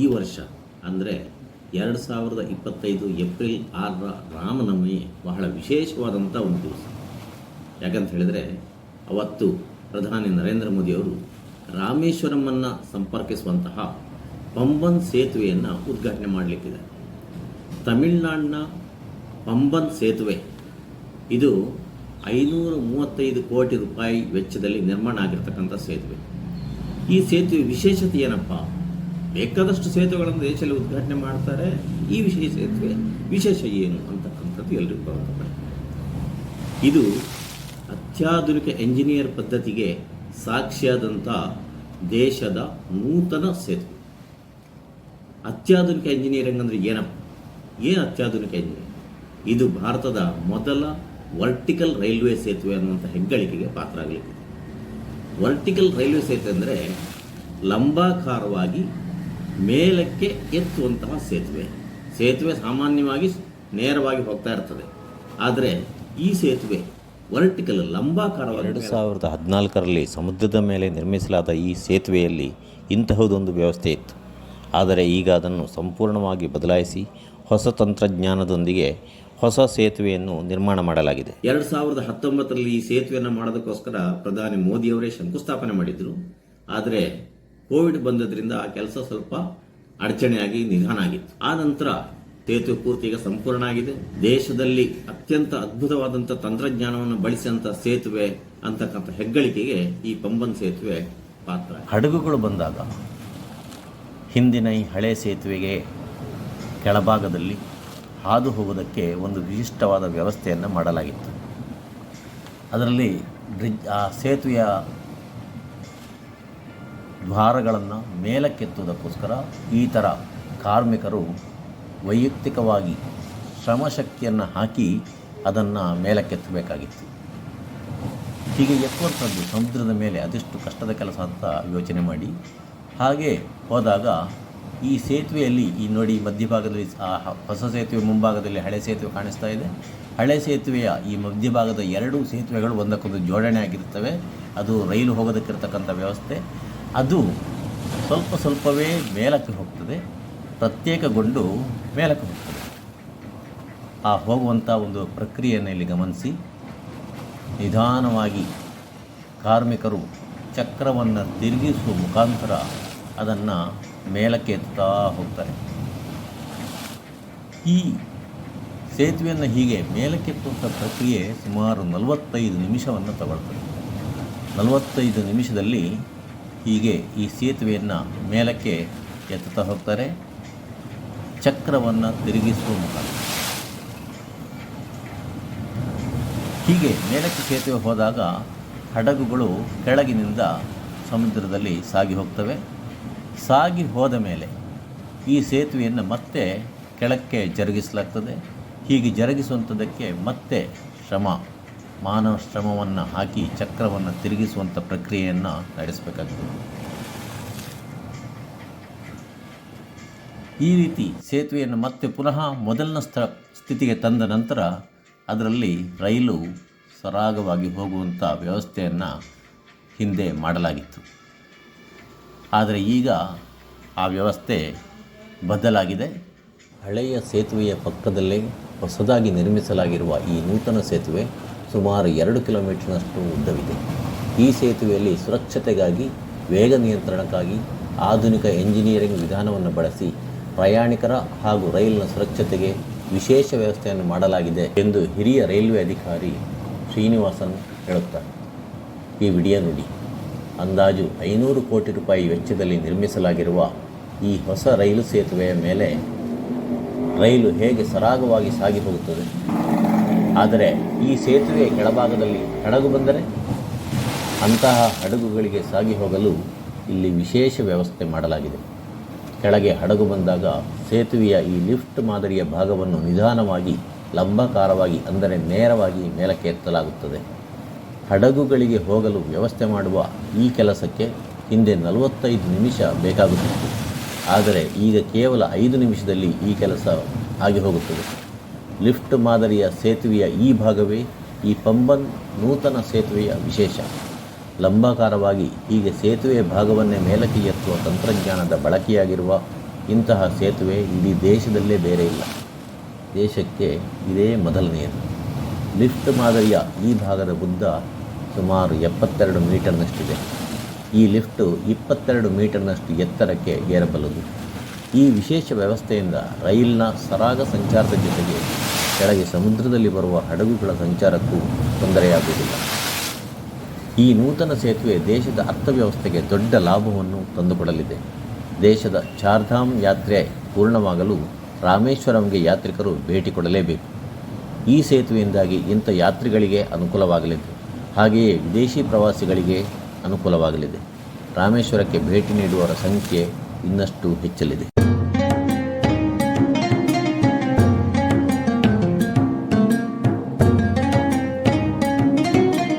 ಈ ವರ್ಷ ಅಂದರೆ ಎರಡು ಸಾವಿರದ ಇಪ್ಪತ್ತೈದು ಏಪ್ರಿಲ್ ಆರರ ರಾಮನವಮಿ ಬಹಳ ವಿಶೇಷವಾದಂಥ ಒಂದು ದಿವಸ. ಯಾಕಂತ ಹೇಳಿದರೆ ಅವತ್ತು ಪ್ರಧಾನಿ ನರೇಂದ್ರ ಮೋದಿಯವರು ರಾಮೇಶ್ವರಮನ್ನು ಸಂಪರ್ಕಿಸುವಂತಹ ಪಂಬನ್ ಸೇತುವೆಯನ್ನು ಉದ್ಘಾಟನೆ ಮಾಡಲಿಕ್ಕಿದೆ ತಮಿಳುನಾಡಿನ ಪಂಬನ್ ಸೇತುವೆ. ಇದು ಐನೂರ ಮೂವತ್ತೈದು ಕೋಟಿ ರೂಪಾಯಿ ವೆಚ್ಚದಲ್ಲಿ ನಿರ್ಮಾಣ ಆಗಿರ್ತಕ್ಕಂಥ ಸೇತುವೆ. ಈ ಸೇತುವೆ ವಿಶೇಷತೆ ಏನಪ್ಪ? ಬೇಕಾದಷ್ಟು ಸೇತುವೆಗಳನ್ನು ದೇಶದಲ್ಲಿ ಉದ್ಘಾಟನೆ ಮಾಡ್ತಾರೆ. ಈ ವಿಷಯ ಸೇತುವೆ ವಿಶೇಷ ಏನು ಅಂತಕ್ಕಂಥದ್ದು ಎಲ್ರಿಗೂ ಗೊತ್ತಾಗ್ತದೆ ಇದು ಅತ್ಯಾಧುನಿಕ ಎಂಜಿನಿಯರ್ ಪದ್ಧತಿಗೆ ಸಾಕ್ಷಿಯಾದಂಥ ದೇಶದ ನೂತನ ಸೇತುವೆ. ಅತ್ಯಾಧುನಿಕ ಇಂಜಿನಿಯರಿಂಗ್ ಅಂದರೆ ಏನಪ್ಪ? ಏನು ಅತ್ಯಾಧುನಿಕ ಇಂಜಿನಿಯರಿಂಗ್ ಇದು ಭಾರತದ ಮೊದಲ ವರ್ಟಿಕಲ್ ರೈಲ್ವೆ ಸೇತುವೆ ಅನ್ನುವಂಥ ಹೆಗ್ಗಳಿಕೆಗೆ ಪಾತ್ರ ಆಗಲಿಕ್ಕಿದೆ ವರ್ಟಿಕಲ್ ರೈಲ್ವೆ ಸೇತುವೆ ಅಂದರೆ ಲಂಬಾಕಾರವಾಗಿ ಮೇಲಕ್ಕೆ ಎತ್ತುವಂತಹ ಸೇತುವೆ. ಸೇತುವೆ ಸಾಮಾನ್ಯವಾಗಿ ನೇರವಾಗಿ ಹೋಗ್ತಾ ಇರ್ತದೆ. ಆದರೆ ಈ ಸೇತುವೆ ವರ್ಟಿಕಲ್ ಲಂಬಾಕಾರವಾಗಿ ಎರಡು ಸಾವಿರದ ಹದಿನಾಲ್ಕರಲ್ಲಿ ಸಮುದ್ರದ ಮೇಲೆ ನಿರ್ಮಿಸಲಾದ ಈ ಸೇತುವೆಯಲ್ಲಿ ಇಂತಹದೊಂದು ವ್ಯವಸ್ಥೆ ಇತ್ತು. ಆದರೆ ಈಗ ಅದನ್ನು ಸಂಪೂರ್ಣವಾಗಿ ಬದಲಾಯಿಸಿ ಹೊಸ ತಂತ್ರಜ್ಞಾನದೊಂದಿಗೆ ಹೊಸ ಸೇತುವೆಯನ್ನು ನಿರ್ಮಾಣ ಮಾಡಲಾಗಿದೆ. ಎರಡು ಸಾವಿರದ ಹತ್ತೊಂಬತ್ತರಲ್ಲಿ ಈ ಸೇತುವೆಯನ್ನು ಮಾಡೋದಕ್ಕೋಸ್ಕರ ಪ್ರಧಾನಿ ಮೋದಿಯವರೇ ಶಂಕುಸ್ಥಾಪನೆ ಮಾಡಿದ್ರು. ಆದರೆ ಕೋವಿಡ್ ಬಂದದ್ರಿಂದ ಆ ಕೆಲಸ ಸ್ವಲ್ಪ ಅಡಚಣೆಯಾಗಿ ನಿಧಾನ ಆಗಿತ್ತು. ಆ ನಂತರ ಸೇತುವೆ ಪೂರ್ತಿ ಈಗ ಸಂಪೂರ್ಣ ಆಗಿದೆ. ದೇಶದಲ್ಲಿ ಅತ್ಯಂತ ಅದ್ಭುತವಾದಂಥ ತಂತ್ರಜ್ಞಾನವನ್ನು ಬಳಸಿದಂಥ ಸೇತುವೆ ಅಂತಕ್ಕಂಥ ಹೆಗ್ಗಳಿಕೆಗೆ ಈ ಪಂಬನ್ ಸೇತುವೆ ಪಾತ್ರ ಹಡಗುಗಳು ಬಂದಾಗ ಹಿಂದಿನ ಈ ಹಳೆ ಸೇತುವೆಗೆ ಕೆಳಭಾಗದಲ್ಲಿ ಹಾದು ಹೋಗೋದಕ್ಕೆ ಒಂದು ವಿಶಿಷ್ಟವಾದ ವ್ಯವಸ್ಥೆಯನ್ನು ಮಾಡಲಾಗಿತ್ತು. ಅದರಲ್ಲಿ ಬ್ರಿಡ್ಜ್ ಆ ಸೇತುವೆಯ ದ್ವಾರಗಳನ್ನು ಮೇಲಕ್ಕೆತ್ತುವುದಕ್ಕೋಸ್ಕರ ಈ ಥರ ಕಾರ್ಮಿಕರು ವೈಯಕ್ತಿಕವಾಗಿ ಶ್ರಮಶಕ್ತಿಯನ್ನು ಹಾಕಿ ಅದನ್ನು ಮೇಲಕ್ಕೆತ್ತಬೇಕಾಗಿತ್ತು. ಹೀಗೆ ಎತ್ತುವಂಥದ್ದು ಸಮುದ್ರದ ಮೇಲೆ ಅದೆಷ್ಟು ಕಷ್ಟದ ಕೆಲಸ ಅಂತ ಯೋಚನೆ ಮಾಡಿ, ಹಾಗೆ ಹೋದಾಗ ಈ ಸೇತುವೆಯಲ್ಲಿ, ಈ ನೋಡಿ ಮಧ್ಯಭಾಗದಲ್ಲಿ ಆ ಹೊಸ ಸೇತುವೆ, ಮುಂಭಾಗದಲ್ಲಿ ಹಳೆ ಸೇತುವೆ ಕಾಣಿಸ್ತಾ ಇದೆ. ಹಳೆ ಸೇತುವೆಯ ಈ ಮಧ್ಯಭಾಗದ ಎರಡೂ ಸೇತುವೆಗಳು ಒಂದಕ್ಕೊಂದು ಜೋಡಣೆ ಆಗಿರ್ತವೆ ಅದು ರೈಲು ಹೋಗೋದಕ್ಕಿರ್ತಕ್ಕಂಥ ವ್ಯವಸ್ಥೆ. ಅದು ಸ್ವಲ್ಪ ಸ್ವಲ್ಪವೇ ಮೇಲಕ್ಕೆ ಹೋಗ್ತದೆ, ಪ್ರತ್ಯೇಕಗೊಂಡು ಮೇಲಕ್ಕೆ ಹೋಗ್ತದೆ. ಆ ಹೋಗುವಂಥ ಒಂದು ಪ್ರಕ್ರಿಯೆಯನ್ನು ಇಲ್ಲಿ ಗಮನಿಸಿ, ನಿಧಾನವಾಗಿ ಕಾರ್ಮಿಕರು ಚಕ್ರವನ್ನು ತಿರುಗಿಸುವ ಮುಖಾಂತರ ಅದನ್ನು ಮೇಲಕ್ಕೆ ಎತ್ತಾ ಹೋಗ್ತಾರೆ. ಈ ಸೇತುವೆಯನ್ನು ಹೀಗೆ ಮೇಲಕ್ಕೆತ್ತುವಂಥ ಪ್ರಕ್ರಿಯೆ ಸುಮಾರು ನಲವತ್ತೈದು ನಿಮಿಷವನ್ನು ತಗೊಳ್ತದೆ. ನಲವತ್ತೈದು ನಿಮಿಷದಲ್ಲಿ ಹೀಗೆ ಈ ಸೇತುವೆಯನ್ನು ಮೇಲಕ್ಕೆ ಎತ್ತುತ್ತಾ ಹೋಗ್ತಾರೆ. ಚಕ್ರವನ್ನು ತಿರುಗಿಸುವ ಮುಖಾಂತರ ಹೀಗೆ ಮೇಲಕ್ಕೆ ಸೇತುವೆ ಹೋದಾಗ ಹಡಗುಗಳು ಕೆಳಗಿನಿಂದ ಸಮುದ್ರದಲ್ಲಿ ಸಾಗಿ ಹೋಗ್ತವೆ. ಸಾಗಿ ಹೋದ ಮೇಲೆ ಈ ಸೇತುವೆಯನ್ನು ಮತ್ತೆ ಕೆಳಕ್ಕೆ ಜರುಗಿಸಲಾಗ್ತದೆ. ಹೀಗೆ ಜರುಗಿಸುವಂಥದ್ದಕ್ಕೆ ಮತ್ತೆ ಶ್ರಮ. ಮಾನವ ಶ್ರಮವನ್ನು ಹಾಕಿ ಚಕ್ರವನ್ನು ತಿರುಗಿಸುವಂಥ ಪ್ರಕ್ರಿಯೆಯನ್ನು ನಡೆಸಬೇಕಾಗ್ತದೆ. ಈ ರೀತಿ ಸೇತುವೆಯನ್ನು ಮತ್ತೆ ಪುನಃ ಮೊದಲಿನ ಸ್ಥಳ ಸ್ಥಿತಿಗೆ ತಂದ ನಂತರ ಅದರಲ್ಲಿ ರೈಲು ಸರಾಗವಾಗಿ ಹೋಗುವಂಥ ವ್ಯವಸ್ಥೆಯನ್ನು ಹಿಂದೆ ಮಾಡಲಾಗಿತ್ತು. ಆದರೆ ಈಗ ಆ ವ್ಯವಸ್ಥೆ ಬದಲಾಗಿದೆ. ಹಳೆಯ ಸೇತುವೆಯ ಪಕ್ಕದಲ್ಲೇ ಹೊಸದಾಗಿ ನಿರ್ಮಿಸಲಾಗಿರುವ ಈ ನೂತನ ಸೇತುವೆ ಸುಮಾರು ಎರಡು ಕಿಲೋಮೀಟರ್ನಷ್ಟು ಉದ್ದವಿದೆ. ಈ ಸೇತುವೆಯಲ್ಲಿ ಸುರಕ್ಷತೆಗಾಗಿ, ವೇಗ ನಿಯಂತ್ರಣಕ್ಕಾಗಿ ಆಧುನಿಕ ಎಂಜಿನಿಯರಿಂಗ್ ವಿಧಾನವನ್ನು ಬಳಸಿ ಪ್ರಯಾಣಿಕರ ಹಾಗೂ ರೈಲಿನ ಸುರಕ್ಷತೆಗೆ ವಿಶೇಷ ವ್ಯವಸ್ಥೆಯನ್ನು ಮಾಡಲಾಗಿದೆ ಎಂದು ಹಿರಿಯ ರೈಲ್ವೆ ಅಧಿಕಾರಿ ಶ್ರೀನಿವಾಸನ್ ಹೇಳುತ್ತಾರೆ. ಈ ವಿಡಿಯೋ ನೋಡಿ. ಅಂದಾಜು ಐನೂರು ಕೋಟಿ ರೂಪಾಯಿ ವೆಚ್ಚದಲ್ಲಿ ನಿರ್ಮಿಸಲಾಗಿರುವ ಈ ಹೊಸ ರೈಲು ಸೇತುವೆಯ ಮೇಲೆ ರೈಲು ಹೇಗೆ ಸರಾಗವಾಗಿ ಸಾಗಿ ಹೋಗುತ್ತದೆ? ಆದರೆ ಈ ಸೇತುವೆ ಕೆಳಭಾಗದಲ್ಲಿ ಹಡಗು ಬಂದರೆ ಅಂತಹ ಹಡಗುಗಳಿಗೆ ಸಾಗಿ ಹೋಗಲು ಇಲ್ಲಿ ವಿಶೇಷ ವ್ಯವಸ್ಥೆ ಮಾಡಲಾಗಿದೆ. ಕೆಳಗೆ ಹಡಗು ಬಂದಾಗ ಸೇತುವೆಯ ಈ ಲಿಫ್ಟ್ ಮಾದರಿಯ ಭಾಗವನ್ನು ನಿಧಾನವಾಗಿ, ಲಂಬಾಕಾರವಾಗಿ, ಅಂದರೆ ನೇರವಾಗಿ ಮೇಲಕ್ಕೆ ಎತ್ತಲಾಗುತ್ತದೆ. ಹಡಗುಗಳಿಗೆ ಹೋಗಲು ವ್ಯವಸ್ಥೆ ಮಾಡುವ ಈ ಕೆಲಸಕ್ಕೆ ಹಿಂದೆ ನಲವತ್ತೈದು ನಿಮಿಷ ಬೇಕಾಗುತ್ತಿತ್ತು. ಆದರೆ ಈಗ ಕೇವಲ ಐದು ನಿಮಿಷದಲ್ಲಿ ಈ ಕೆಲಸ ಆಗಿ ಹೋಗುತ್ತದೆ. ಲಿಫ್ಟ್ ಮಾದರಿಯ ಸೇತುವೆಯ ಈ ಭಾಗವೇ ಈ ಪಂಬನ್ ನೂತನ ಸೇತುವೆಯ ವಿಶೇಷ. ಲಂಬಾಕಾರವಾಗಿ ಹೀಗೆ ಸೇತುವೆಯ ಭಾಗವನ್ನೇ ಮೇಲಕ್ಕೆ ಎತ್ತುವ ತಂತ್ರಜ್ಞಾನದ ಬಳಕೆಯಾಗಿರುವ ಇಂತಹ ಸೇತುವೆ ಇಡೀ ದೇಶದಲ್ಲೇ ಬೇರೆ ಇಲ್ಲ. ದೇಶಕ್ಕೆ ಇದೇ ಮೊದಲನೆಯದು. ಲಿಫ್ಟ್ ಮಾದರಿಯ ಈ ಭಾಗದ ಉದ್ದ ಸುಮಾರು ಎಪ್ಪತ್ತೆರಡು ಮೀಟರ್ನಷ್ಟಿದೆ. ಈ ಲಿಫ್ಟು ಇಪ್ಪತ್ತೆರಡು ಮೀಟರ್ನಷ್ಟು ಎತ್ತರಕ್ಕೆ ಏರಬಲ್ಲದು. ಈ ವಿಶೇಷ ವ್ಯವಸ್ಥೆಯಿಂದ ರೈಲ್ನ ಸರಾಗ ಸಂಚಾರದ ಜೊತೆಗೆ ಕೆಳಗೆ ಸಮುದ್ರದಲ್ಲಿ ಬರುವ ಹಡಗುಗಳ ಸಂಚಾರಕ್ಕೂ ತೊಂದರೆಯಾಗುವುದಿಲ್ಲ. ಈ ನೂತನ ಸೇತುವೆ ದೇಶದ ಅರ್ಥವ್ಯವಸ್ಥೆಗೆ ದೊಡ್ಡ ಲಾಭವನ್ನು ತಂದುಕೊಡಲಿದೆ. ದೇಶದ ಚಾರ್ಧಾಮ್ ಯಾತ್ರೆ ಪೂರ್ಣವಾಗಲು ರಾಮೇಶ್ವರಂಗೆ ಯಾತ್ರಿಕರು ಭೇಟಿ ಕೊಡಲೇಬೇಕು. ಈ ಸೇತುವೆಯಿಂದಾಗಿ ಇಂಥ ಯಾತ್ರಿಗಳಿಗೆ ಅನುಕೂಲವಾಗಲಿದೆ. ಹಾಗೆಯೇ ವಿದೇಶಿ ಪ್ರವಾಸಿಗಳಿಗೆ ಅನುಕೂಲವಾಗಲಿದೆ. ರಾಮೇಶ್ವರಕ್ಕೆ ಭೇಟಿ ನೀಡುವವರ ಸಂಖ್ಯೆ ಇನ್ನಷ್ಟು ಹೆಚ್ಚಲಿದೆ.